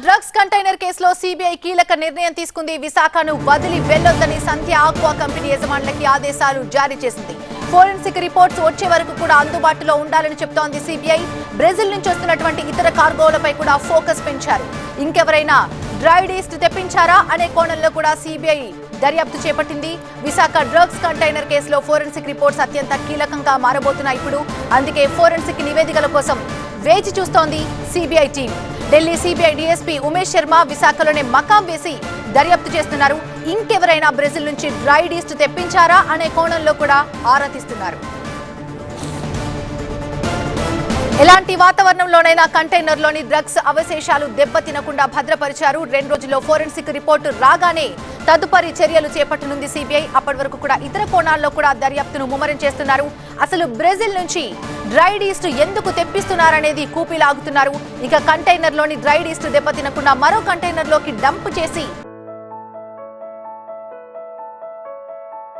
Drugs container కేసులో CBI కీలక నిర్ణయం తీసుకుంది. విశాఖను వదిలి వెళ్ళొద్దని సంధ్య ఆక్వా కంపెనీ యజమానులకి ఆదేశాలు జారీ చేసింది. ఫోరెన్సిక్ రిపోర్ట్స్ వచ్చే వరకు కూడా అందుబాటులో ఉండాలని చెప్తోంది సిబిఐ. బ్రెజిల్ నుంచి వస్తున్నటువంటి ఇతర కార్గోలపై కూడా ఫోకస్ పెంచారు. ఇంకెవరైనా డ్రైడ్ ఈస్ట్ తెప్పించారా అనే కోణంలో కూడా సిబిఐ దర్యాప్తు చేపట్టింది. విశాఖ డ్రగ్స్ కంటైనర్ కేసులో ఫోరెన్సిక్ రిపోర్ట్స్ అత్యంత కీలకంగా మారబోతున్నాయి ఇప్పుడు. అందుకే ఫోరెన్సిక్ నివేదికల కోసం వేచి చూస్తోంది CBI team. Delhi CBI DSP Umesh Sharma విశాఖలోనే మకాం వేసి దర్యాప్తు చేస్తున్నారు. ఇంకెవరైనా బ్రెజిల్ నుంచి డ్రైడ్ ఈస్ట్ తెప్పించారా అనే కోణంలో కూడా ఆరా తీస్తున్నారు ఎలాంటి వాతావరణంలోనైనా కంటైనర్లోని డ్రగ్స్ అవశేషాలు దెబ్బతినకుండా భద్రపరిచారు. రెండు రోజుల్లో ఫోరెన్సిక్ రిపోర్టు రాగానే తదుపరి చర్యలు చేపట్టనుంది సిబిఐ. అప్పటి వరకు కూడా ఇతర కోణాల్లో కూడా దర్యాప్తును ముమ్మరం చేస్తున్నారు. అసలు బ్రెజిల్ నుంచి డ్రైడ్ ఈస్ట్ ఎందుకు తెప్పిస్తున్నారనేది కూపిలాగుతున్నారు. ఇక కంటైనర్లోని డ్రైడ్ ఈస్ట్ దెబ్బతినకుండా మరో కంటైనర్లోకి డంప్ చేసి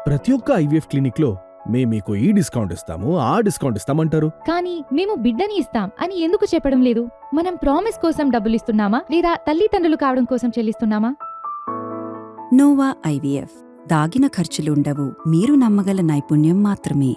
ప్రతి ఒక్క ఐవీఎఫ్ క్లినిక్లో మేము మీకు ఈ డిస్కౌంట్ ఇస్తాము ఆ డిస్కౌంట్ ఇస్తామంటారు. కానీ మేము బిడ్డని ఇస్తాం అని ఎందుకు చెప్పడం లేదు? మనం ప్రామిస్ కోసం డబ్బులిస్తున్నామా లేదా తల్లిదండ్రులు కావడం కోసం చెల్లిస్తున్నామా? నోవా ఐవీఎఫ్ దాగిన ఖర్చులుండవు. మీరు నమ్మగల నైపుణ్యం మాత్రమే.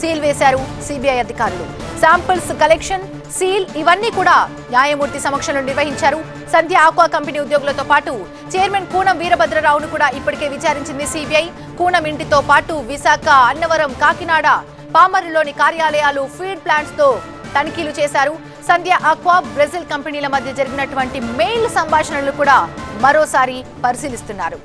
సీల్ వేశారు సిబిఐ అధికారులు. శాంపిల్స్ కలెక్షన్ సీల్ ఇవన్నీ కూడా న్యాయమూర్తి సమక్షంలో నిర్వహించారు. సంధ్య ఆక్వా కంపెనీ ఉద్యోగులతో పాటు చైర్మన్ కూనం వీరభద్రరావును కూడా ఇప్పటికే విచారించింది సిబిఐ. కూనం ఇంటితో పాటు విశాఖ అన్నవరం కాకినాడ పామరులోని కార్యాలయాలు ఫీడ్ ప్లాంట్స్తో తనిఖీలు చేశారు. సంధ్య ఆక్వా బ్రెజిల్ కంపెనీల మధ్య జరిగినటువంటి మెయిల్ సంభాషణలు కూడా మరోసారి పరిశీలిస్తున్నారు.